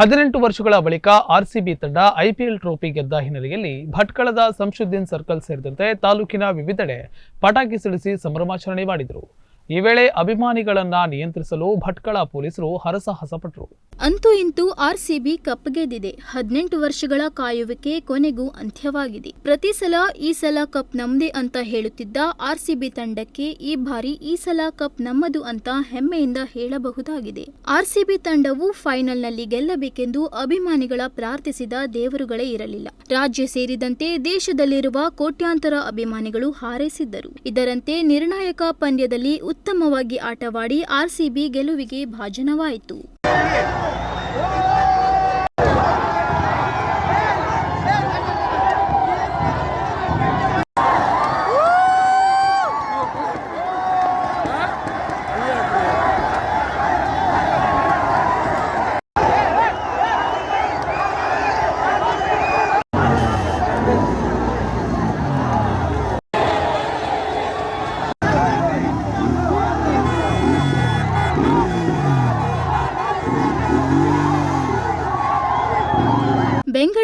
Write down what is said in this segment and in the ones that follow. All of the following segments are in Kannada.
ಹದಿನೆಂಟು ವರ್ಷಗಳ ಬಳಿಕ ಆರ್ಸಿಬಿ ತಂಡ ಐಪಿಎಲ್ ಟ್ರೋಫಿ ಗೆದ್ದ ಹಿನ್ನೆಲೆಯಲ್ಲಿ ಭಟ್ಕಳದ ಸಂಶುದ್ದೀನ್ ಸರ್ಕಲ್ ಸೇರಿದಂತೆ ತಾಲೂಕಿನ ವಿವಿಧೆಡೆ ಪಟಾಕಿ ಸಿಡಿಸಿ ಸಂಭ್ರಮಾಚರಣೆ ಮಾಡಿದರು. ಈ ವೇಳೆ ಅಭಿಮಾನಿಗಳನ್ನ ನಿಯಂತ್ರಿಸಲು ಭಟ್ಕಳ ಪೊಲೀಸರು ಹರಸಾಹಸ ಪಟ್ಟರು ಅಂತೂ ಇಂತೂ ಆರ್ಸಿಬಿ ಕಪ್ ಗೆದ್ದಿದೆ ಹದಿನೆಂಟು ವರ್ಷಗಳ ಕಾಯುವಿಕೆ ಕೊನೆಗೂ ಅಂತ್ಯವಾಗಿದೆ. ಪ್ರತಿ ಸಲ ಈ ಸಲ ಕಪ್ ನಮ್ದೇ ಅಂತ ಹೇಳುತ್ತಿದ್ದ ಆರ್ಸಿಬಿ ತಂಡಕ್ಕೆ ಈ ಬಾರಿ ಈ ಸಲ ಕಪ್ ನಮ್ಮದು ಅಂತ ಹೆಮ್ಮೆಯಿಂದ ಹೇಳಬಹುದಾಗಿದೆ. ಆರ್ಸಿಬಿ ತಂಡವು ಫೈನಲ್ನಲ್ಲಿ ಗೆಲ್ಲಬೇಕೆಂದು ಅಭಿಮಾನಿಗಳ ಪ್ರಾರ್ಥಿಸಿದ ದೇವರುಗಳೇ ಇರಲಿಲ್ಲ. ರಾಜ್ಯ ಸೇರಿದಂತೆ ದೇಶದಲ್ಲಿರುವ ಕೋಟ್ಯಾಂತರ ಅಭಿಮಾನಿಗಳು ಹಾರೈಸಿದ್ದರು. ಇದರಂತೆ ನಿರ್ಣಾಯಕ ಪಂದ್ಯದಲ್ಲಿ ಉತ್ತಮವಾಗಿ ಆಟವಾಡಿ ಆರ್ಸಿಬಿ ಗೆಲುವಿಗೆ ಭಾಜನವಾಯಿತು.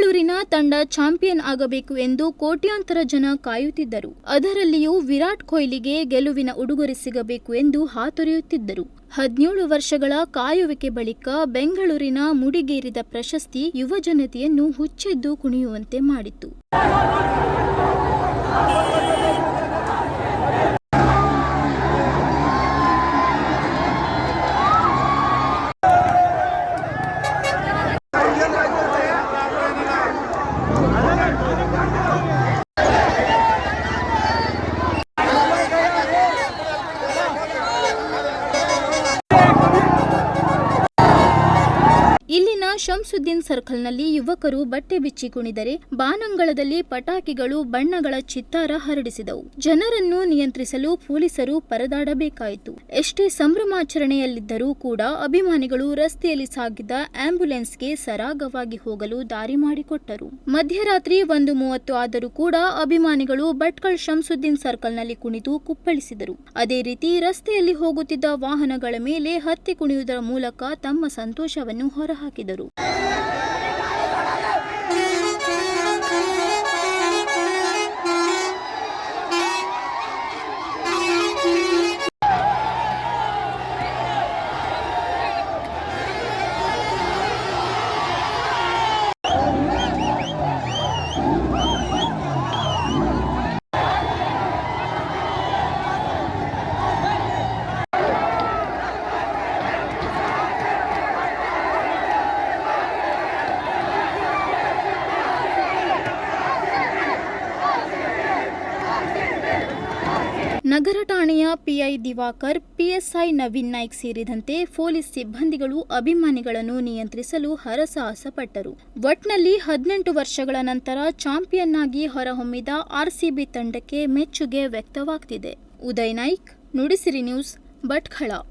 ಬೆಂಗಳೂರಿನ ತಂಡ ಚಾಂಪಿಯನ್ ಆಗಬೇಕು ಎಂದು ಕೋಟ್ಯಾಂತರ ಜನ ಕಾಯುತ್ತಿದ್ದರು. ಅದರಲ್ಲಿಯೂ ವಿರಾಟ್ ಕೊಹ್ಲಿಗೆ ಗೆಲುವಿನ ಉಡುಗೊರೆ ಸಿಗಬೇಕು ಎಂದು ಹಾತೊರೆಯುತ್ತಿದ್ದರು. ಹದಿನೇಳು ವರ್ಷಗಳ ಕಾಯುವಿಕೆ ಬಳಿಕ ಬೆಂಗಳೂರಿನ ಮುಡಿಗೇರಿದ ಪ್ರಶಸ್ತಿ ಯುವ ಜನತೆಯನ್ನು ಹುಚ್ಚೆದ್ದು ಕುಣಿಯುವಂತೆ ಮಾಡಿತು ಶಂಸುದ್ದೀನ್ ಸರ್ಕಲ್ನಲ್ಲಿ ಯುವಕರು ಬಟ್ಟೆ ಬಿಚ್ಚಿ ಕುಣಿದರೆ ಬಾನಂಗಳದಲ್ಲಿ ಪಟಾಕಿಗಳು ಬಣ್ಣಗಳ ಚಿತ್ತಾರ ಹರಡಿಸಿದವು. ಜನರನ್ನು ನಿಯಂತ್ರಿಸಲು ಪೊಲೀಸರು ಪರದಾಡಬೇಕಾಯಿತು. ಎಷ್ಟೇ ಸಂಭ್ರಮಾಚರಣೆಯಲ್ಲಿದ್ದರೂ ಕೂಡ ಅಭಿಮಾನಿಗಳು ರಸ್ತೆಯಲ್ಲಿ ಸಾಗಿದ್ದ ಆಂಬ್ಯುಲೆನ್ಸ್ಗೆ ಸರಾಗವಾಗಿ ಹೋಗಲು ದಾರಿ ಮಾಡಿಕೊಟ್ಟರು. ಮಧ್ಯರಾತ್ರಿ ಒಂದು ಮೂವತ್ತು ಆದರೂ ಕೂಡ ಅಭಿಮಾನಿಗಳು ಭಟ್ಕಳ್ ಶಂಸುದ್ದೀನ್ ಸರ್ಕಲ್ನಲ್ಲಿ ಕುಣಿದು ಕುಪ್ಪಳಿಸಿದರು. ಅದೇ ರೀತಿ ರಸ್ತೆಯಲ್ಲಿ ಹೋಗುತ್ತಿದ್ದ ವಾಹನಗಳ ಮೇಲೆ ಹತ್ತಿ ಕುಣಿಯುವುದರ ಮೂಲಕ ತಮ್ಮ ಸಂತೋಷವನ್ನು ಹೊರಹಾಕಿದರು. you. ನಗರ ಠಾಣೆಯ P I Divakar, P S I Naveen Naik ಸೇರಿದಂತೆ ಪೊಲೀಸ್ ಸಿಬ್ಬಂದಿಗಳು ಅಭಿಮಾನಿಗಳನ್ನು ನಿಯಂತ್ರಿಸಲು ಹರಸಾಹಸ ಪಟ್ಟರು ಒಟ್ನಲ್ಲಿ ಹದಿನೆಂಟು ವರ್ಷಗಳ ನಂತರ ಚಾಂಪಿಯನ್ ಆಗಿ ಹೊರಹೊಮ್ಮಿದ ಆರ್ಸಿಬಿ ತಂಡಕ್ಕೆ ಮೆಚ್ಚುಗೆ ವ್ಯಕ್ತವಾಗ್ತಿದೆ. ಉದಯ್ ನಾಯ್ಕ್, ನುಡಿಸಿರಿ ನ್ಯೂಸ್, ಭಟ್ಕಳ.